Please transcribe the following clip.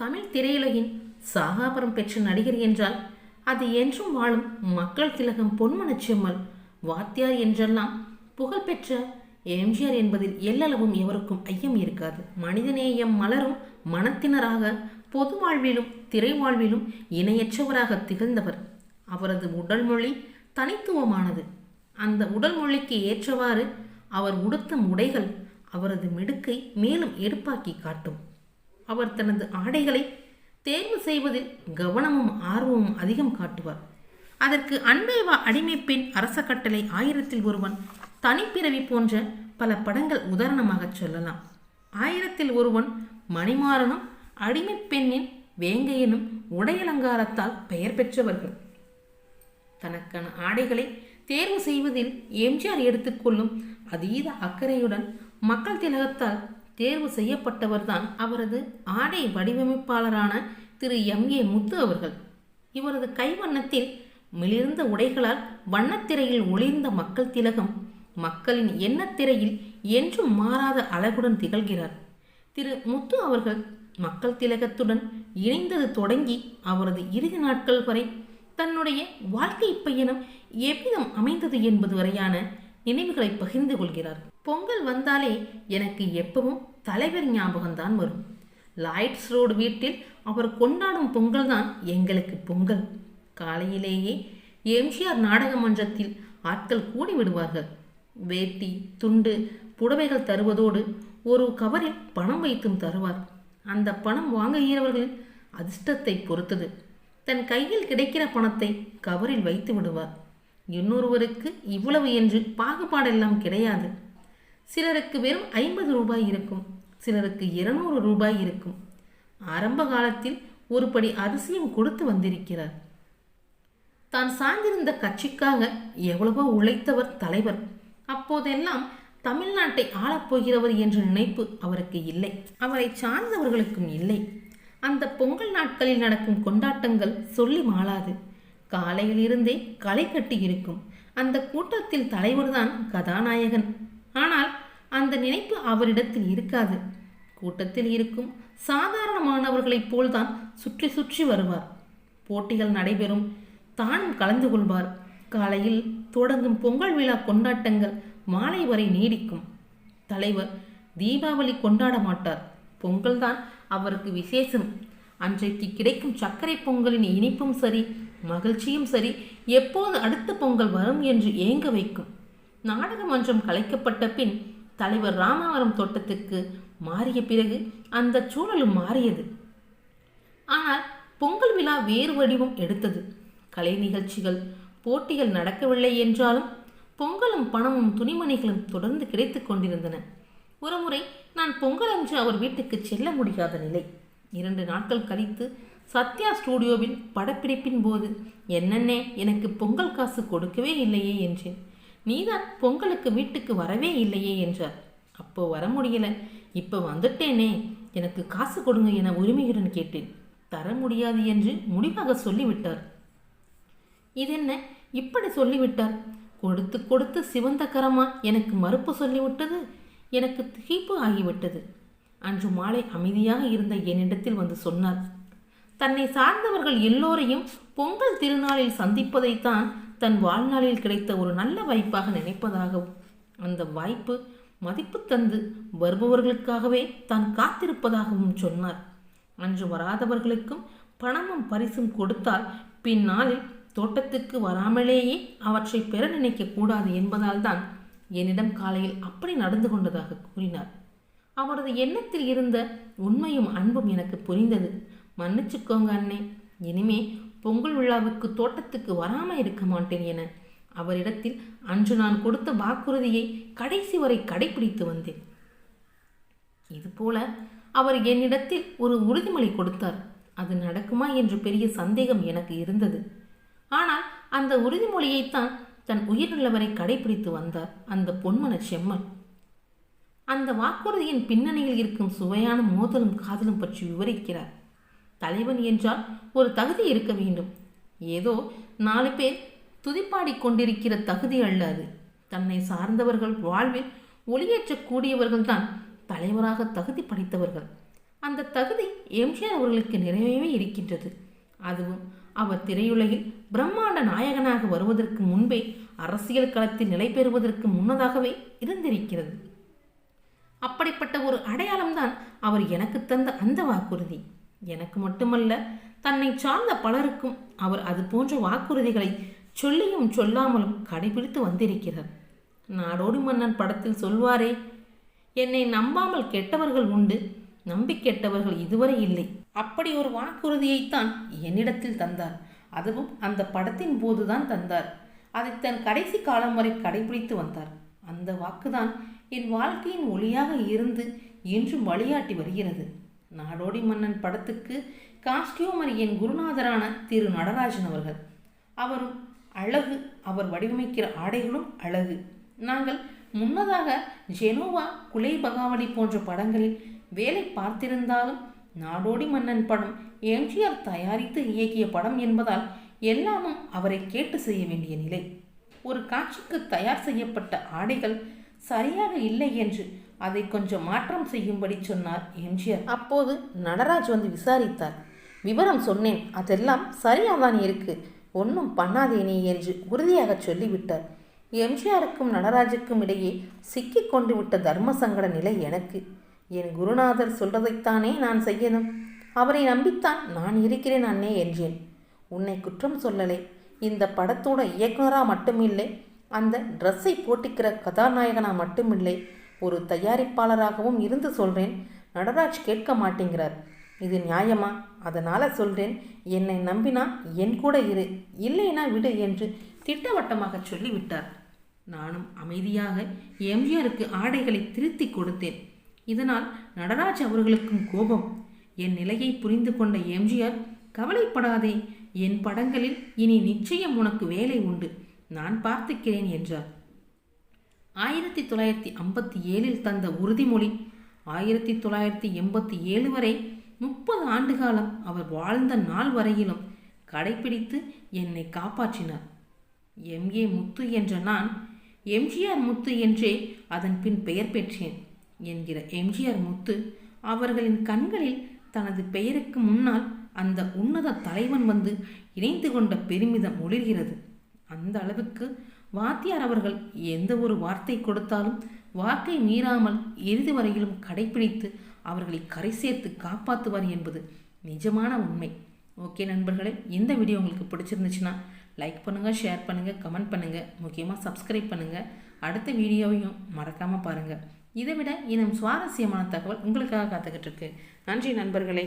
தமிழ் திரையுலகின் சாகாபரம் பெற்ற நடிகர் என்றால் அது என்றும் வாழும் மக்கள் திலகம் பொன்மனச்செம்மல் வாத்தியார் என்றெல்லாம் புகழ்பெற்ற எம்ஜிஆர் என்பதில் எல்லளவும் எவருக்கும் ஐயம் இருக்காது. மனிதநேயம் மலரும் மனத்தினராக பொது வாழ்விலும் திரை வாழ்விலும் இணையற்றவராக திகழ்ந்தவர். அவரது உடல் மொழி தனித்துவமானது. அந்த உடல் மொழிக்கு ஏற்றவாறு அவர் உடுத்தும் உடைகள் அவரது மிடுக்கை மேலும் எடுப்பாக்கி காட்டும். அவர் தனது ஆடைகளை தேர்வு செய்வதில் கவனமும் ஆர்வமும் அதிகம் காட்டுவார். அதற்கு அன்பேவா அடிமைப்பெண் அரச கட்டளை ஆயிரத்தில் ஒருவன் தனிப்பிறவி போன்ற பல படங்கள் உதாரணமாக சொல்லலாம். ஆயிரத்தில் ஒருவன் மணிமாறனும் அடிமை பெண்ணின் வேங்கையனும் உடையலங்காரத்தால் பெயர் பெற்றவர்கள். தனக்கான ஆடைகளை தேர்வு செய்வதில் எம்ஜிஆர் எடுத்துக்கொள்ளும் அதீத அக்கறையுடன் மக்கள் திலகத்தால் தேர்வு செய்யப்பட்டவர்தான் அவரது ஆடை வடிவமைப்பாளரான திரு எம். ஏ. முத்து அவர்கள். இவரது கைவண்ணத்தில் மிளிர்ந்த உடைகளால் வண்ணத்திரையில் ஒளிர்ந்த மக்கள் திலகம் மக்களின் எண்ணத்திரையில் என்றும் மாறாத அழகுடன் திகழ்கிறார். திரு. முத்து அவர்கள் மக்கள் திலகத்துடன் இணைந்தது தொடங்கி அவரது இறுதி நாட்கள் வரை தன்னுடைய வாழ்க்கை பயணம் எவ்விதம் அமைந்தது என்பது வரையான நினைவுகளை பகிர்ந்து கொள்கிறார். பொங்கல் வந்தாலே எனக்கு எப்பவும் தலைவர் ஞாபகம்தான் வரும். லாய்ட்ஸ் ரோடு வீட்டில் அவர் கொண்டாடும் பொங்கல் தான் எங்களுக்கு பொங்கல். காலையிலேயே எம்ஜிஆர் நாடக மன்றத்தில் ஆட்கள் கூடி விடுவார்கள் வேட்டி துண்டு புடவைகள் தருவதோடு ஒரு கவரில் பணம் வைத்தும் தருவார். அந்த பணம் வாங்குகிறவர்களின் அதிர்ஷ்டத்தை பொறுத்தது. தன் கையில் கிடைக்கிற பணத்தை கவரில் வைத்து விடுவார். இன்னொருவருக்கு இவ்வளவு என்று பாகுபாடெல்லாம் கிடையாது. சிலருக்கு வெறும் ஐம்பது ரூபாய் இருக்கும். சிலருக்கு இருநூறு ரூபாய் இருக்கும். ஆரம்ப காலத்தில் ஒரு படி அரிசியும் கொடுத்து வந்திருக்கிறார். தான் சார்ந்திருந்த கட்சிக்காக எவ்வளவோ உழைத்தவர் தலைவர். அப்போதெல்லாம் தமிழ்நாட்டை ஆளப்போகிறவர் என்ற நினைப்பு அவருக்கு இல்லை. அவரை சார்ந்தவர்களுக்கும் இல்லை. அந்த பொங்கல் நாட்களில் நடக்கும் கொண்டாட்டங்கள் சொல்லி மாளாது. காலையிலிருந்தே களை கட்டி இருக்கும். அந்த கூட்டத்தில் தலைவர்தான் கதாநாயகன். ஆனால் அந்த நினைப்பு அவரிடத்தில் இருக்காது. கூட்டத்தில் இருக்கும் சாதாரணமானவர்களைப் போல்தான் சுற்றி சுற்றி வருவார். போட்டிகள் நடைபெறும். தானும் கலந்து கொள்வார். காலையில் தொடங்கும் பொங்கல் விழா கொண்டாட்டங்கள் மாலை வரை நீடிக்கும். தலைவர் தீபாவளி கொண்டாட மாட்டார். பொங்கல் தான் அவருக்கு விசேஷம். அன்றைக்கு கிடைக்கும் சர்க்கரை பொங்கலின் இனிப்பும் சரி மகிழ்ச்சியும் சரி எப்போது அடுத்த பொங்கல் வரும் என்று ஏங்க வைக்கும்? நாடக மன்றம் கலைக்கப்பட்ட பின் தலைவர் ராமாவரம் தோட்டத்துக்கு மாறிய பிறகு அந்த சூழலும் மாறியது. ஆனால் பொங்கல் விழா வேறு வடிவம் எடுத்தது. கலை நிகழ்ச்சிகள் போட்டிகள் நடக்கவில்லை என்றாலும் பொங்கலும் பணமும் துணிமணிகளும் தொடர்ந்து கிடைத்து கொண்டிருந்தன. ஒருமுறை நான் பொங்கல் அன்று அவர் வீட்டுக்கு செல்ல முடியாத நிலை. இரண்டு நாட்கள் கழித்து சத்யா ஸ்டூடியோவில் படப்பிடிப்பின் போது என்னென்னே எனக்கு பொங்கல் காசு கொடுக்கவே இல்லையே என்றேன். நீதான் பொங்கலுக்கு வீட்டுக்கு வரவே இல்லையே என்றார். அப்போ வர முடியல. இப்போ வந்துட்டேனே. எனக்கு காசு கொடுங்க என உரிமையுடன் கேட்டேன். தர முடியாது என்று முடிவாக சொல்லிவிட்டார். இதென்ன? இப்படி சொல்லிவிட்டார்? கொடுத்து கொடுத்து சிவந்த கரமா எனக்கு மறுப்பு சொல்லிவிட்டது? எனக்கு திகைப்பு ஆகிவிட்டது. அன்று மாலை அமைதியாக இருந்த என்னிடத்தில் வந்து சொன்னார். தன்னை சார்ந்தவர்கள் எல்லோரையும் பொங்கல் திருநாளில் சந்திப்பதைத்தான் தன் வாழ்நாளில் கிடைத்த ஒரு நல்ல வாய்ப்பாக நினைப்பதாகவும் அந்த வாய்ப்பு மதிப்பு தந்து வருபவர்களுக்காகவே தான் காத்திருப்பதாகவும் சொன்னார். அன்று வராதவர்களுக்கும் பணமும் பரிசும் கொடுத்தால் பின்னாளில் தோட்டத்துக்கு வராமலேயே அவற்றை பெற நினைக்கக்கூடாது என்பதால் தான் என்னிடம் காலையில் அப்படி நடந்து கொண்டதாக கூறினார். அவரது எண்ணத்தில் இருந்த உண்மையும் அன்பும் எனக்கு புரிந்தது. மன்னிச்சுக்கோங்க அண்ணே. இனிமே பொங்கல் விழாவுக்கு தோட்டத்துக்கு வராமல் இருக்க மாட்டேன் என அவரிடத்தில் அன்று நான் கொடுத்த வாக்குறுதியை கடைசி வரை கடைபிடித்து வந்தேன். இதுபோல அவர் என்னிடத்தில் ஒரு உறுதிமொழி கொடுத்தார். அது நடக்குமா என்று பெரிய சந்தேகம் எனக்கு இருந்தது. ஆனால் அந்த உறுதிமொழியைத்தான் தன் உயிரிழவரை கடைபிடித்து வந்தார் அந்த பொன்மன செம்மல். அந்த வாக்குறுதியின் பின்னணியில் இருக்கும் சுவையான மோதலும் காதலும் பற்றி விவரிக்கிறார். தலைவன் என்றால் ஒரு தகுதி இருக்க வேண்டும். ஏதோ நாலு பேர் துதிப்பாடி கொண்டிருக்கிற தகுதி அல்ல அது. தன்னை சார்ந்தவர்கள் வாழ்வில் ஒளியேற்றக்கூடியவர்கள்தான் தலைவராக தகுதி படைத்தவர்கள். அந்த தகுதி எம்ஜிஆர் அவர்களுக்கு நிறையவே இருக்கின்றது. அதுவும் அவர் திரையுலகில் பிரம்மாண்ட நாயகனாக வருவதற்கு முன்பே அரசியல் களத்தில் நிலை பெறுவதற்கு முன்னதாகவே இருந்திருக்கிறது. அப்படிப்பட்ட ஒரு அடையாளம்தான் அவர் எனக்கு தந்த அந்த வாக்குறுதி. எனக்கு மட்டுமல்ல தன்னை சார்ந்த பலருக்கும் அவர் அது போன்ற வாக்குறுதிகளை சொல்லியும் சொல்லாமலும் கடைபிடித்து வந்திருக்கிறார். நாடோடி மன்னன் படத்தில் சொல்வாரே என்னை நம்பாமல் கெட்டவர்கள் உண்டு நம்பி கெட்டவர்கள் இதுவரை இல்லை. அப்படி ஒரு வாக்குறுதியைத்தான் என்னிடத்தில் தந்தார். அதுவும் அந்த படத்தின் போதுதான் தந்தார். அதை தன் கடைசி காலம் வரை கடைபிடித்து வந்தார். அந்த வாக்குதான் என் வாழ்க்கையின் ஒளியாக இருந்து இன்றும் வழியாட்டி வருகிறது. நாடோடி மன்னன் படத்துக்கு காஸ்டியூமரியின் குருநாதரான திரு நடராஜன் அவர்கள். அவரும் அழகு அவர் வடிவமைக்கிற ஆடைகளும் அழகு. நாங்கள் முன்னதாக ஜெனோவா குலை பகாவலி போன்ற படங்களில் வேலை பார்த்திருந்தாலும் நாடோடி மன்னன் படம் எம்ஜிஆர் தயாரித்து இயக்கிய படம் என்பதால் எல்லாமும் அவரை கேட்டு செய்ய வேண்டிய நிலை. ஒரு காட்சிக்கு தயார் செய்யப்பட்ட ஆடைகள் சரியாக இல்லை என்று அதை கொஞ்சம் மாற்றம் செய்யும்படி சொன்னார் எம்ஜிஆர். அப்போது நடராஜ் வந்து விசாரித்தார். விவரம் சொன்னேன். அதெல்லாம் சரியாதான் இருக்கு. ஒன்றும் பண்ணாதே நீ என்று உறுதியாக சொல்லிவிட்டார். எம்ஜிஆருக்கும் நடராஜுக்கும் இடையே சிக்கிக் கொண்டு விட்ட தர்ம சங்கட நிலை எனக்கு. என் குருநாதர் சொல்றதைத்தானே நான் செய்யணும். அவரை நம்பித்தான் நான் இருக்கிறேன் அண்ணே என்றேன். உன்னை குற்றம் சொல்லலை. இந்த படத்தோட இயக்குனராக மட்டுமில்லை. அந்த ட்ரெஸ்ஸை போட்டிக்கிற கதாநாயகனா மட்டுமில்லை. ஒரு தயாரிப்பாளராகவும் இருந்து சொல்றேன். நடராஜ் கேட்க மாட்டேங்கிறார். இது நியாயமா? அதனால சொல்றேன். என்னை நம்பினா என் கூட இரு. இல்லைனா விடு என்று திட்டவட்டமாக சொல்லிவிட்டார். நானும் அமைதியாக எம்ஜிஆருக்கு ஆடைகளை திருத்தி கொடுத்தேன். இதனால் நடராஜ் அவர்களுக்கும் கோபம். என் நிலையை புரிந்து கொண்ட எம்ஜிஆர் கவலைப்படாதே. என் படங்களில் இனி நிச்சயம் உனக்கு வேலை உண்டு. நான் பார்த்துக்கிறேன் என்றார். ஆயிரத்தி தொள்ளாயிரத்தி ஐம்பத்தி ஏழில் தந்த உறுதிமொழி. ஆயிரத்தி தொள்ளாயிரத்தி எண்பத்தி ஏழு வரை முப்பது ஆண்டு காலம் அவர் வாழ்ந்த நாள் வரையிலும் கடைபிடித்து என்னை காப்பாற்றினார். எம்ஏ முத்து என்ற நான் எம்ஜிஆர் முத்து என்றே அதன் பின் பெயர் பெற்றேன் என்கிற எம்ஜிஆர் முத்து அவர்களின் கண்களில் தனது பெயருக்கு முன்னால் அந்த உன்னத தலைவன் வந்து இணைந்து கொண்ட பெருமிதம் ஒளிர்கிறது. அந்த அளவுக்கு வாத்தியார் அவர்கள் எந்த ஒரு வார்த்தை கொடுத்தாலும் வாக்கை மீறாமல் இறுதி வரையிலும் கடைபிடித்து அவர்களை கரை சேர்த்து காப்பாற்றுவார் என்பது நிஜமான உண்மை. ஓகே நண்பர்களே இந்த வீடியோ உங்களுக்கு பிடிச்சிருந்துச்சுன்னா லைக் பண்ணுங்கள் ஷேர் பண்ணுங்கள் கமெண்ட் பண்ணுங்கள் முக்கியமாக சப்ஸ்கிரைப் பண்ணுங்கள் அடுத்த வீடியோவையும் மறக்காமல் பாருங்கள் இதை விட இன்னும் சுவாரஸ்யமான தகவல் உங்களுக்காக காத்துக்கிட்டு இருக்கு. நன்றி நண்பர்களே.